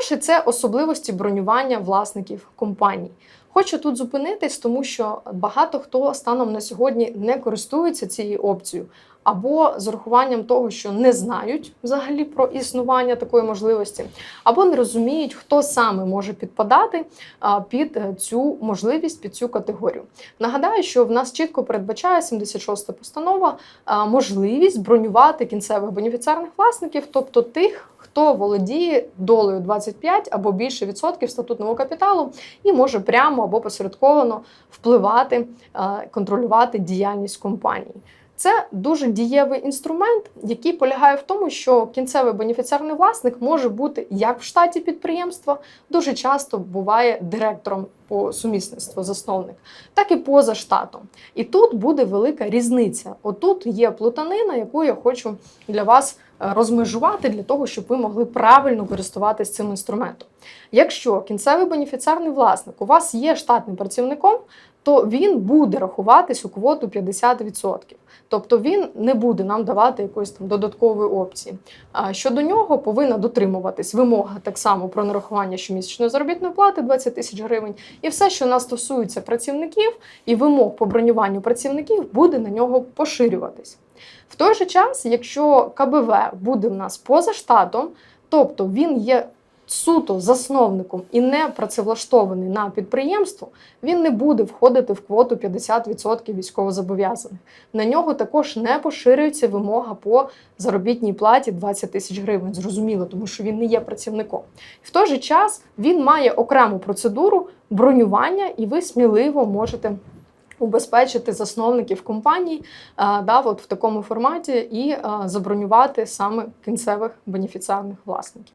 Перше це особливості бронювання власників компаній. Хочу тут зупинитись, тому що багато хто станом на сьогодні не користується цією опцією, або з урахуванням того, що не знають взагалі про існування такої можливості, або не розуміють, хто саме може підпадати під е, цю можливість, під цю категорію. Нагадаю, що в нас чітко передбачає 76 постанова можливість бронювати кінцевих бенефіціарних власників, тобто тих, хто володіє долею 25 або більше відсотків статутного капіталу і може прямо або посередковано впливати, контролювати діяльність компанії. Це дуже дієвий інструмент, який полягає в тому, що кінцевий бенефіціарний власник може бути як в штаті підприємства, дуже часто буває директором по сумісництву, засновник, так і поза штатом. І тут буде велика різниця. Отут є плутанина, яку я хочу для вас розмежувати для того, щоб ви могли правильно користуватися цим інструментом. Якщо кінцевий бенефіціарний власник у вас є штатним працівником, то він буде рахуватись у квоту 50%. Тобто він не буде нам давати якоїсь там додаткової опції. А щодо нього повинна дотримуватись вимога так само про нарахування щомісячної заробітної плати 20 тисяч гривень, і все, що нас стосується працівників і вимог по бронюванню працівників, буде на нього поширюватись. В той же час, якщо КБВ буде в нас поза штатом, тобто він є суто засновником і не працевлаштований на підприємство, він не буде входити в квоту 50% військовозобов'язаних. На нього також не поширюється вимога по заробітній платі 20 тисяч гривень. Зрозуміло, тому що він не є працівником. В той же час він має окрему процедуру бронювання, і ви сміливо можете. Убезпечити засновників компаній а, да, от в такому форматі і забронювати саме кінцевих бенефіціарних власників.